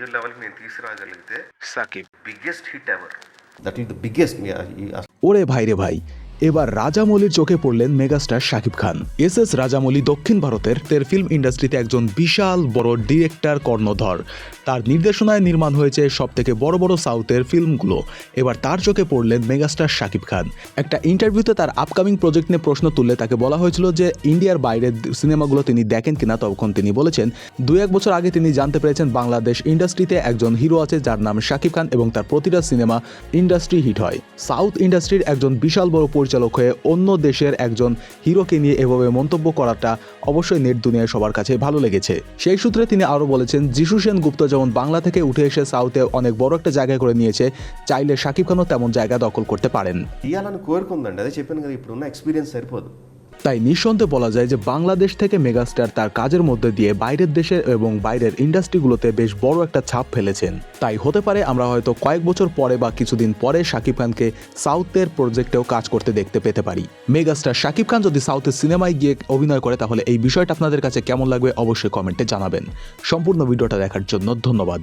Regional level में तीसरा अगर लेते Shakib. Biggest hit ever that is the biggest ओरे भाई रे भाई এবার রাজামৌলির চোখে পড়লেন megastar Shakib Khan. S S Rajamouli দক্ষিণ ভারতের তের ফিল্ম ইন্ডাস্ট্রিতে একজন বিশাল বড় ডিরেক্টর কর্ণধর। তার নির্দেশনায় নির্মাণ হয়েছে সব থেকে বড় বড় সাউথের ফিল্মগুলো। এবার তার চোখে পড়লেন মেগাস্টার শাকিব খান। একটা ইন্টারভিউতে তার আপকামিং প্রজেক্ট নিয়ে প্রশ্ন তুললে তাকে বলা হয়েছিল যে, ইন্ডিয়ার বাইরের সিনেমাগুলো তিনি দেখেন কিনা? তখন তিনি বলেছেন দু এক বছর আগে তিনি জানতে পেরেছেন বাংলাদেশ ইন্ডাস্ট্রিতে একজন হিরো আছে যার নাম শাকিব খান এবং তার প্রতিটা সিনেমা ইন্ডাস্ট্রি হিট হয়। সাউথ ইন্ডাস্ট্রির একজন বিশাল বড় পরিচালক হয়ে অন্য দেশের একজন হিরোকে নিয়ে এভাবে মন্তব্য করাটা অবশ্যই নেট দুনিয়ায় সবার কাছে ভালো লেগেছে সেই সূত্রে তিনি আরও বলেছেন যিশু সেন গুপ্ত যেমন বাংলা থেকে উঠে এসে সাউথে অনেক বড় একটা জায়গা করে নিয়েছে চাইলে শাকিব খানও তেমন জায়গা দখল করতে পারেন ఇవ్వాలని కోరుకుందండి అదే చెప్పాను కదా ఇప్పుడున్న ఎక్స్పీరియన్స్ సరిపోదు তাই নিঃসন্দেহে বলা যায় যে বাংলাদেশ থেকে মেগাস্টার তার কাজের মধ্যে দিয়ে বাইরের দেশের এবং বাইরের ইন্ডাস্ট্রিগুলোতে বেশ বড় একটা ছাপ ফেলেছেন। তাই হতে পারে আমরা হয়তো কয়েক বছর পরে বা কিছুদিন পরে শাকিব খানকে সাউথের প্রজেক্টেও কাজ করতে দেখতে পেতে পারি। মেগাস্টার শাকিব খান যদি সাউথের সিনেমায় গিয়ে অভিনয় করে, তাহলে এই বিষয়টা আপনাদের কাছে কেমন লাগবে অবশ্যই কমেন্টে জানাবেন। সম্পূর্ণ ভিডিওটা দেখার জন্য ধন্যবাদ।